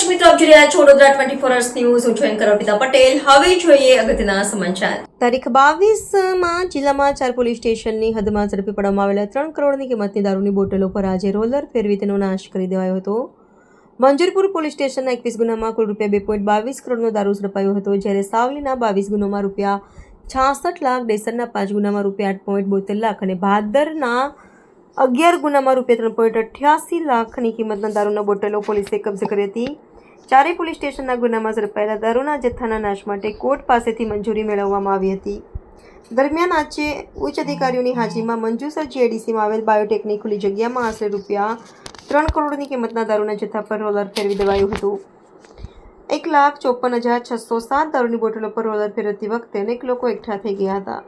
રહ્યા છો Vadodara twenty four hours news હું છું એન્કર અર્પિતા પટેલ. હવે જોઈએ અગત્યના સમાચાર. તારીખ બાવીસમાં જિલ્લામાં ચાર પોલીસ સ્ટેશનની હદમાં ઝડપી પાડવામાં આવેલા ત્રણ કરોડની કિંમતની દારૂની બોટલો પર આજે રોલર ફેરવી તેનો નાશ કરી દેવાયો હતો. મંજુરપુર પોલીસ સ્ટેશનના એકવીસ ગુનામાં કુલ રૂપિયા બે પોઈન્ટ બાવીસ કરોડનો દારૂ ઝડપાયો હતો, જ્યારે સાવલીના બાવીસ ગુનામાં રૂપિયા છાસઠ લાખ, ડેસરના પાંચ ગુનામાં રૂપિયા આઠ પોઈન્ટ બોતેર લાખ અને ભાદરના અગિયાર ગુનામાં રૂપિયા ત્રણ પોઈન્ટ અઠ્યાસી લાખની કિંમતના દારૂના બોટલો પોલીસે કબજે કરી હતી. ચારેય પોલીસ સ્ટેશનના ગુનામાં ઝડપાયેલા દારૂના જથ્થાના નાશ માટે કોર્ટ પાસેથી મંજૂરી મેળવવામાં આવી હતી. દરમિયાન આજે ઉચ્ચ અધિકારીઓની હાજરીમાં મંજુસર જીએડીસીમાં આવેલ બાયોટેકની ખુલ્લી જગ્યામાં આશરે રૂપિયા ત્રણ કરોડની કિંમતના દારૂના જથ્થા પર રોલર ફેરવી દેવાયું હતું. એક લાખ ચોપન હજાર છસો સાત દારૂની બોટલો પર રોલર ફેરવતી વખતે અનેક લોકો એકઠા થઈ ગયા હતા.